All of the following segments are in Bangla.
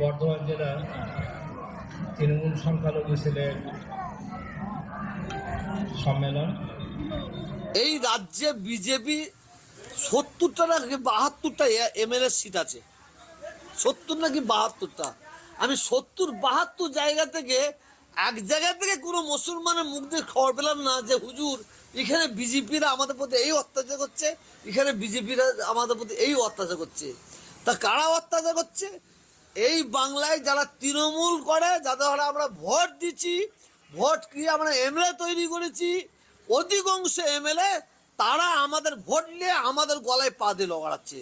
বর্ধমান জেলা তৃণমূল সংখ্যালঘু সেলের সম্মেলন। এই রাজ্যে বিজেপি সত্তরটা নাকি বাহাত্তরটা এমএলএ সিট আছে। সত্তর নাকি বাহাত্তরটা। আমি সত্তর বাহাত্তর জায়গা থেকে এক জায়গা থেকে কোনো মুসলমানের মুখ দিয়ে খবর পেলাম না যে হুজুর এখানে বিজেপিরা আমাদের প্রতি এই অত্যাচার করছে, এখানে বিজেপিরা আমাদের প্রতি এই অত্যাচার করছে। তা কারা অত্যাচার করছে? এই বাংলায় যারা তৃণমূল করে, যাদের আমরা ভোট দিচ্ছি, ভোট দিয়ে আমরা এমএলএ তৈরি করেছি, অধিকাংশ এমএলএ তারা আমাদের ভোট নিয়ে আমাদের গলায় পা দিয়ে লগাচ্ছে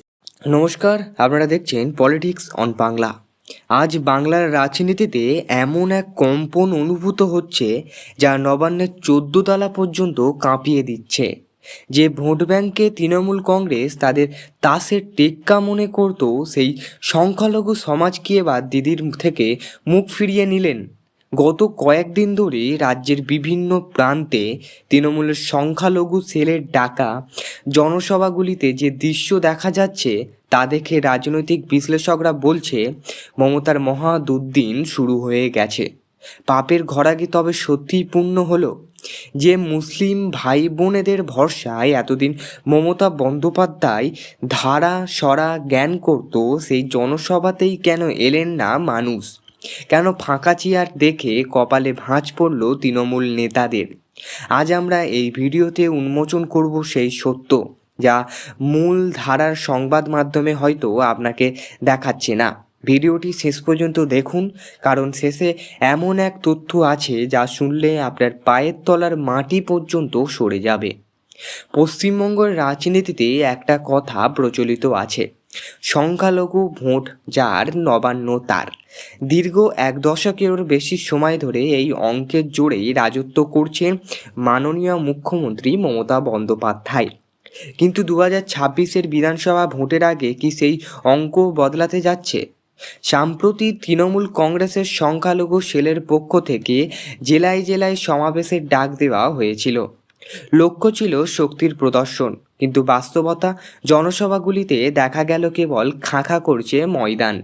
নমস্কার, আপনারা দেখছেন পলিটিক্স অন বাংলা আজ বাংলার রাজনীতিতে এমন এক কম্পন অনুভূত হচ্ছে যা নবান্নের চোদ্দ তলা পর্যন্ত কাঁপিয়ে দিচ্ছে। যে ভোট ব্যাংকে তৃণমূল কংগ্রেস তাদের তাসের টেক্কা মনে করত, সেই সংখ্যালঘু সমাজকে এবার দিদির থেকে মুখ ফিরিয়ে নিলেন? গত কয়েকদিন ধরে রাজ্যের বিভিন্ন প্রান্তে তৃণমূলের সংখ্যালঘু সেলের ডাকা জনসভাগুলিতে যে দৃশ্য দেখা যাচ্ছে, তা দেখে রাজনৈতিক বিশ্লেষকরা বলছে, মমতার মহা দুর্দিন শুরু হয়ে গেছে। পাপের ঘরাগি তবে সত্যিই পূর্ণ হলো। যে মুসলিম ভাই বোনেদের ভরসায় এতদিন মমতা বন্দ্যোপাধ্যায় ধারা, সরা, জ্ঞান করত, সেই জনসভাতেই কেন এলেন না মানুষ? কেন ফাঁকা চেয়ার দেখে কপালে ভাঁজ পড়ল তৃণমূল নেতাদের? আজ আমরা এই ভিডিওতে উন্মোচন করব সেই সত্য, যা মূল ধারার সংবাদ মাধ্যমে হয়তো আপনাকে দেখাচ্ছে না। ভিডিওটি শেষ পর্যন্ত দেখুন, কারণ শেষে এমন এক তথ্য আছে যা শুনলে আপনার পায়ের তলার মাটি পর্যন্ত সরে যাবে। পশ্চিমবঙ্গের রাজনীতিতে একটা কথা প্রচলিত আছে সংখ্যালঘু ভোট যার নবান্ন তার। দীর্ঘ এক দশকেরও বেশি সময় ধরে এই অঙ্কের জোরেই রাজত্ব করছেন মাননীয় মুখ্যমন্ত্রী মমতা বন্দ্যোপাধ্যায়। কিন্তু দু হাজার ছাব্বিশের বিধানসভা ভোটের আগে কি সেই অঙ্ক বদলাতে যাচ্ছে? সাম্প্রতি তৃণমূল কংগ্রেসের সংখ্যালঘু সেলের পক্ষ থেকে জেলায় জেলায় সমাবেশের ডাক দেওয়া হয়েছিল। লক্ষ্য ছিল শক্তির প্রদর্শন। কিন্তু বাস্তবতা জনসভাগুলিতে দেখা গেল কেবল খাঁখা করছে ময়দান।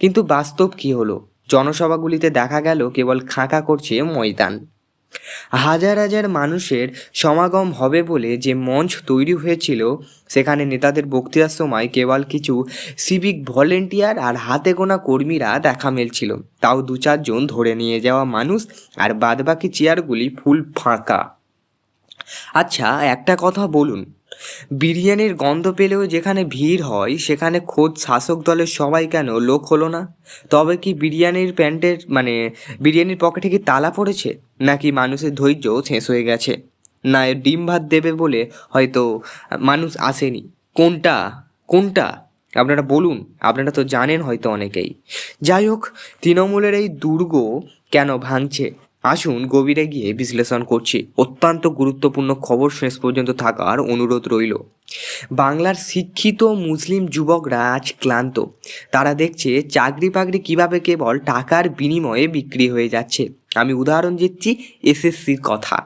কিন্তু বাস্তব কি হলো? জনসভাগুলিতে দেখা গেল কেবল খাঁখা করছে ময়দান। হাজার হাজার মানুষের সমাগম হবে বলে যে মঞ্চ তৈরি হয়েছিল, সেখানে নেতাদের বক্তৃতার সময় কেবল কিছু সিভিক ভলেন্টিয়ার আর হাতে গোনা কর্মীরা দেখা মিলছিল। তাও দু চারজন ধরে নিয়ে যাওয়া মানুষ আর বাদবাকি চেয়ারগুলি ফুল ফাঁকা। আচ্ছা একটা কথা বলুন। বিরিয়ানির গন্ধ পেলেও যেখানে ভিড় হয়, সেখানে খোদ শাসক দলের সবাই কেন লোক হলো না? তবে কি বিরিয়ানির প্যান্টের মানে বিরিয়ানির পকেটে কি তালা পড়েছে? নাকি মানুষের ধৈর্য শেষ হয়ে গেছে? না ডিম ভাত দেবে বলে হয়তো মানুষ আসেনি। কোনটা? কোনটা? আপনারা বলুন, আপনারা তো জানেন হয়তো অনেকেই। যাই হোক, তৃণমূলের এই দুর্গ কেন ভাঙছে? আসুন গভীরে গিয়ে বিশ্লেষণ করছি। অত্যন্ত গুরুত্বপূর্ণ খবর শেষ পর্যন্ত থাকার অনুরোধ রইল। বাংলার শিক্ষিত মুসলিম যুবকরা আজ ক্লান্ত। তারা দেখছে চাকরি বাকরি কীভাবে কেবল টাকার বিনিময়ে বিক্রি হয়ে যাচ্ছে। আমি উদাহরণ দিচ্ছি এসএসসির কথা।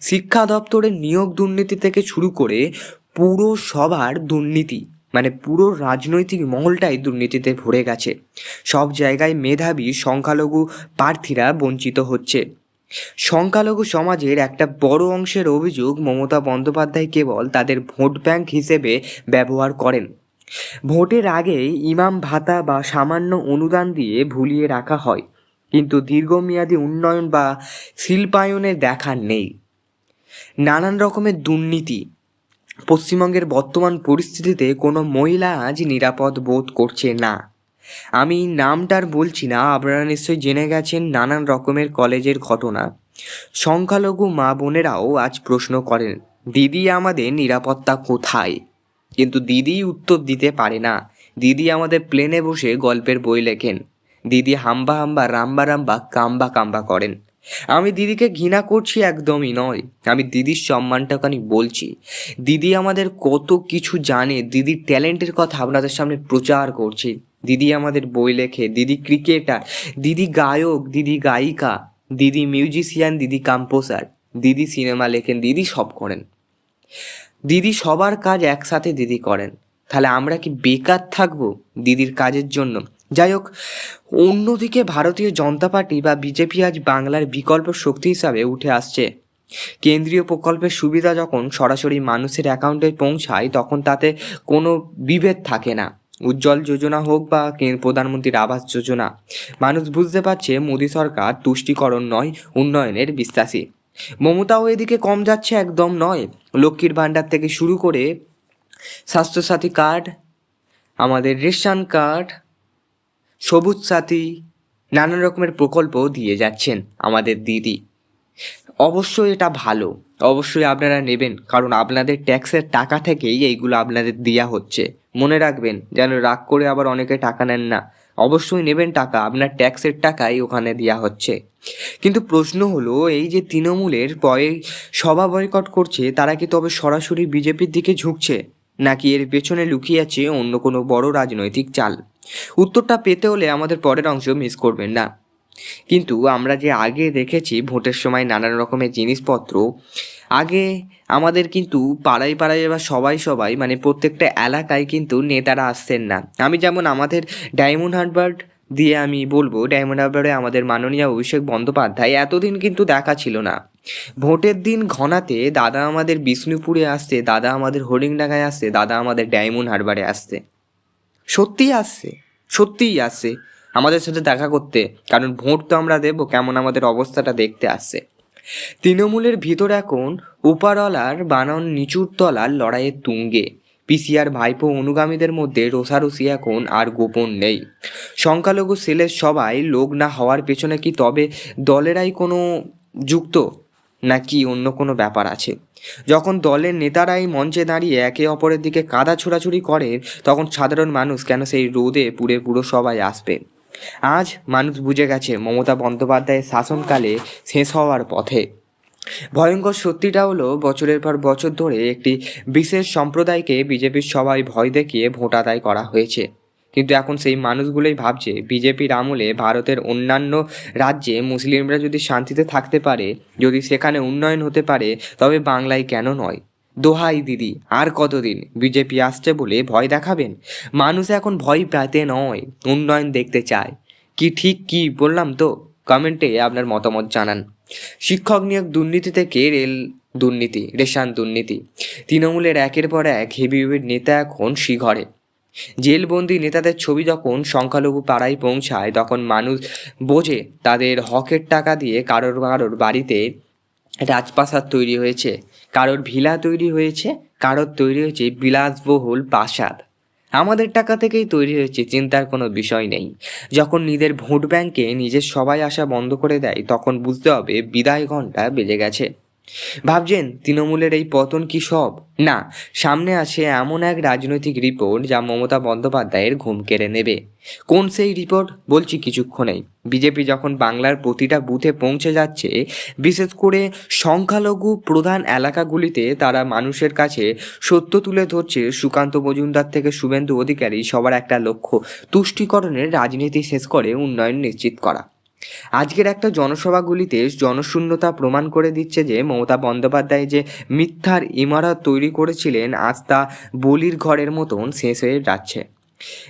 শিক্ষা দপ্তরের নিয়োগ দুর্নীতি থেকে শুরু করে পুরো সবার দুর্নীতি। মানে পুরো রাজনৈতিক মহলটাই দুর্নীতিতে ভরে গেছে। সব জায়গায় মেধাবী সংখ্যালঘু প্রার্থীরা বঞ্চিত হচ্ছে। সংখ্যালঘু সমাজের একটা বড় অংশের অভিযোগ মমতা বন্দ্যোপাধ্যায় কেবল তাদের ভোট ব্যাংক হিসেবে ব্যবহার করেন। ভোটের আগে ইমাম ভাতা বা সামান্য অনুদান দিয়ে ভুলিয়ে রাখা হয়। কিন্তু দীর্ঘমেয়াদী উন্নয়ন বা শিল্পায়নের দেখা নেই। নানান রকমের দুর্নীতি পশ্চিমবঙ্গের বর্তমান পরিস্থিতিতে কোনো মহিলা আজ নিরাপদ বোধ করছে না। আমি নামটার বলছি না, আপনারা নিশ্চয়ই জেনে গেছেন নানান রকমের কলেজের ঘটনা। সংখ্যালঘু মা বোনেরাও আজ প্রশ্ন করেন, দিদি আমাদের নিরাপত্তা কোথায়? কিন্তু দিদি উত্তর দিতে পারে না। দিদি আমাদের প্লেনে বসে গল্পের বই লেখেন। দিদি হাম্বা হাম্বা, রাম্বা রাম্বা, কাম্বা কাম্বা করেন। আমি দিদিকে ঘৃণা করছি একদমই নয়। আমি দিদির সম্মানটাখানি বলছি। দিদি আমাদের কত কিছু জানে দিদির ট্যালেন্টের কথা আপনাদের সামনে প্রচার করছি। দিদি আমাদের বই লেখে, দিদি ক্রিকেটার, দিদি গায়ক, দিদি গায়িকা, দিদি মিউজিশিয়ান, দিদি কম্পোজার, দিদি সিনেমা লেখেন, দিদি সব করেন। দিদি সবার কাজ একসাথে দিদি করেন। তাহলে আমরা কি বেকার থাকব দিদির কাজের জন্য? যাই হোক, অন্যদিকে ভারতীয় জনতা পার্টি বা বিজেপি আজ বাংলার বিকল্প শক্তি হিসাবে উঠে আসছে। কেন্দ্রীয় প্রকল্পের সুবিধা যখন সরাসরি মানুষের অ্যাকাউন্টে পৌঁছায়, তখন তাতে কোনো বিভেদ থাকে না। উজ্জ্বল যোজনা হোক বা প্রধানমন্ত্রীর আবাস যোজনা, মানুষ বুঝতে পারছে মোদী সরকার তুষ্টিকরণ নয়, উন্নয়নের বিশ্বাসী। মমতাও এদিকে কম যাচ্ছে একদম নয়। লক্ষ্মীর ভাণ্ডার থেকে শুরু করে স্বাস্থ্যসাথী কার্ড, আমাদের রেশন কার্ড সবুজ সাথী নানান রকমের প্রকল্প দিয়ে যাচ্ছেন আমাদের দিদি। অবশ্যই এটা ভালো, অবশ্যই আপনারা নেবেন, কারণ আপনাদের ট্যাক্সের টাকা থেকেই এইগুলো আপনাদের দেওয়া হচ্ছে। মনে রাখবেন, যেন রাগ করে আবার অনেকে টাকা নেন না। অবশ্যই নেবেন টাকা, আপনার ট্যাক্সের টাকাই ওখানে দেওয়া হচ্ছে। কিন্তু প্রশ্ন হলো, এই যে তৃণমূলের বয়, সভা বয়কট করছে, তারা কি তবে সরাসরি বিজেপির দিকে ঝুঁকছে? নাকি এর পেছনে লুকিয়ে আছে অন্য কোনো বড় রাজনৈতিক চাল? উত্তরটা পেতে হলে আমাদের পরের অংশ মিস করবেন না। কিন্তু আমরা যে আগে দেখেছি ভোটের সময় নানান রকমের জিনিসপত্র, আগে আমাদের কিন্তু পাড়ায় পাড়ায় বা সবাই সবাই মানে প্রত্যেকটা এলাকায় কিন্তু নেতারা আসতেন না। আমি যেমন আমাদের ডায়মন্ড হারবার্ড দিয়ে আমি বলব, ডায়মন্ড হারবারে আমাদের মাননীয় অভিষেক বন্দ্যোপাধ্যায় এতদিন কিন্তু দেখা ছিল না। ভোটের দিন ঘনাতে দাদা আমাদের বিষ্ণুপুরে আসছে, দাদা আমাদের হরিংডাঙ্গায় আসছে, দাদা আমাদের ডায়মন্ড হারবারে আসছে। সত্যিই আসছে সত্যিই আসছে। আমাদের সাথে দেখা করতে, কারণ ভোট তো আমরা দেবো, কেমন আমাদের অবস্থাটা দেখতে আসছে। তৃণমূলের ভিতর এখন উপারলার বানান নিচুর তলার লড়াইয়ের তুঙ্গে। পিসিআর ভাইপো অনুগামীদের মধ্যে রোষারুষি এখন আর গোপন নেই। সংখ্যালঘু সেলের সবাই লোক না হওয়ার পেছনে কি তবে দলেরাই কোনো যুক্ত, নাকি অন্য কোনো ব্যাপার আছে? যখন দলের নেতারাই মঞ্চে দাঁড়িয়ে একে অপরের দিকে কাদা ছোড়াছুড়ি করে, তখন সাধারণ মানুষ কেন সেই রোদে পুড়ে পুরো সবাই আসবে? আজ মানুষ বুঝে গেছে মমতা বন্দ্যোপাধ্যায়ের শাসনকালে শেষ হওয়ার পথে। ভয়ঙ্কর সত্যিটা হলো, বছরের পর বছর ধরে একটি বিশেষ সম্প্রদায়কে বিজেপির সবাই ভয় দেখিয়ে ভোট আদায় করা হয়েছে। কিন্তু এখন সেই মানুষগুলোই ভাবছে, বিজেপির আমলে ভারতের অন্যান্য রাজ্যে মুসলিমরা যদি শান্তিতে থাকতে পারে, যদি সেখানে উন্নয়ন হতে পারে, তবে বাংলায় কেন নয়? দোহাই দিদি, আর কতদিন? বিজেপি আসছে বলে ভয় দেখাবেন? মানুষ এখন ভয় পেতে নয়, উন্নয়ন দেখতে চায়। কি ঠিক কি বললাম তো? কমেন্টে আপনার মতামত জানান। শিক্ষক নিয়োগ দুর্নীতি থেকে রেল দুর্নীতি, রেশান দুর্নীতি। তৃণমূলের একের পর এক হেভিওয়েট নেতা এখন শিঘরে। জেলবন্দি নেতাদের ছবি যখন সংখ্যালঘু পাড়ায় পৌঁছায়, তখন মানুষ বোঝে তাদের হকের টাকা দিয়ে কারোর কারোর বাড়িতে রাজপ্রাসাদ তৈরি হয়েছে, কারোর ভিলা তৈরি হয়েছে, কারোর তৈরি হয়েছে বিলাসবহুল প্রাসাদ। আমাদের টাকা থেকেই তৈরি হয়েছে, চিন্তার কোনো বিষয় নেই। যখন নিজের ভোট ব্যাংকে নিজের সবাই আসা বন্ধ করে দেয়, তখন বুঝতে হবে বিদায় ঘণ্টা বেজে গেছে। ভাবছেন তৃণমূলের এই পতন কি সব? না, সামনে আছে এমন এক রাজনৈতিক রিপোর্ট যা মমতা বন্দ্যোপাধ্যায়ের ঘুম কেড়ে নেবে। কোন সেই রিপোর্ট? বলছি কিছুক্ষণেই। বিজেপি যখন বাংলার প্রতিটা বুথে পৌঁছে যাচ্ছে, বিশেষ করে সংখ্যালঘু প্রধান এলাকাগুলিতে তারা মানুষের কাছে সত্য তুলে ধরছে। সুকান্ত মজুমদার থেকে শুভেন্দু অধিকারী সবার একটা লক্ষ্য, তুষ্টিকরণের রাজনীতি শেষ করে উন্নয়ন নিশ্চিত করা। আজকের একটা জনসভাগুলিতে জনশূন্যতা প্রমাণ করে দিচ্ছে যে মমতা বন্দ্যোপাধ্যায় যে মিথ্যার ইমারত তৈরি করেছিলেন, আজ তা বলির ঘরের মতন শেষ হয়ে যাচ্ছে।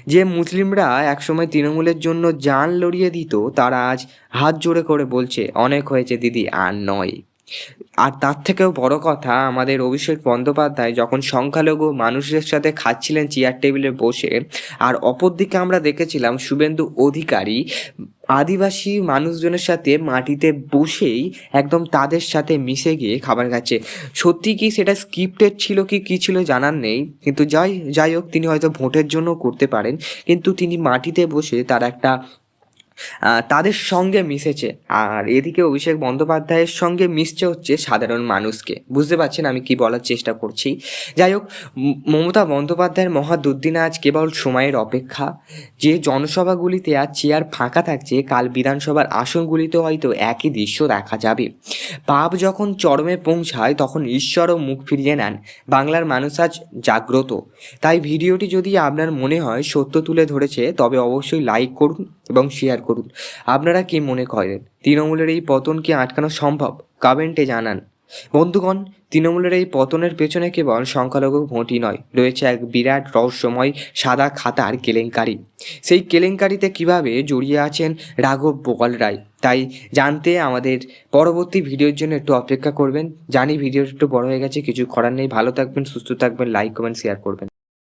যে মুসলিমরা একসময় তৃণমূলের জন্য যান লড়িয়ে দিত, তারা আজ হাত জোড়ে করে বলছে, অনেক হয়েছে দিদি, আর নয়। আর তার থেকেও বড় কথা, আমাদের অভিষেক বন্দ্যোপাধ্যায় যখন সংখ্যালঘু মানুষের সাথে খাচ্ছিলেন চেয়ার টেবিলে বসে, আর অপরদিকে আমরা দেখেছিলাম শুভেন্দু অধিকারী আদিবাসী মানুষজনের সাথে মাটিতে বসেই একদম তাদের সাথে মিশে গিয়ে খাবার খাচ্ছে। সত্যি কি সেটা স্ক্রিপ্টেড ছিল কি, কী ছিল জানার নেই, কিন্তু যাই যাই হোক, তিনি হয়তো ভোটের জন্য করতে পারেন, কিন্তু তিনি মাটিতে বসে তার একটা তাদের সঙ্গে মিশেছে। আর এদিকে অভিষেক বন্দ্যোপাধ্যায়ের সঙ্গে মিশছে হচ্ছে সাধারণ মানুষকে। বুঝতে পারছেন আমি কি বলার চেষ্টা করছি? যাই হোক মমতা বন্দ্যোপাধ্যায়ের মহা দুর্দিনে আজ কেবল সময়ের অপেক্ষা। যে জনসভাগুলিতে আজ চেয়ার ফাঁকা থাকছে, কাল বিধানসভার আসনগুলিতে হয়তো একই দৃশ্য দেখা যাবে। পাপ যখন চরমে পৌঁছায়, তখন ঈশ্বরও মুখ ফিরিয়ে নেন। বাংলার মানুষ আজ জাগ্রত। তাই ভিডিওটি যদি আপনার মনে হয় সত্য তুলে ধরেছে, তবে অবশ্যই লাইক করুন এবং শেয়ার করুন। আপনারা কি মনে করেন, তৃণমূলের এই পতন কি আটকানো সম্ভব? কমেন্টে জানান। বন্ধুগণ, তৃণমূলের এই পতনের পেছনে কেবল সংখ্যালঘু ভোটই নয়, রয়েছে এক বিরাট রহস্যময় সাদা খাতার কেলেঙ্কারি। সেই কেলেঙ্কারিতে কীভাবে জড়িয়ে আছেন রাঘব বোয়াল রায়? তাই জানতে আমাদের পরবর্তী ভিডিওর জন্য একটু অপেক্ষা করবেন। জানি ভিডিওটা একটু বড় হয়ে গেছে, কিছু করার নেই। ভালো থাকবেন, সুস্থ থাকবেন লাইক কমেন্ট শেয়ার করবেন।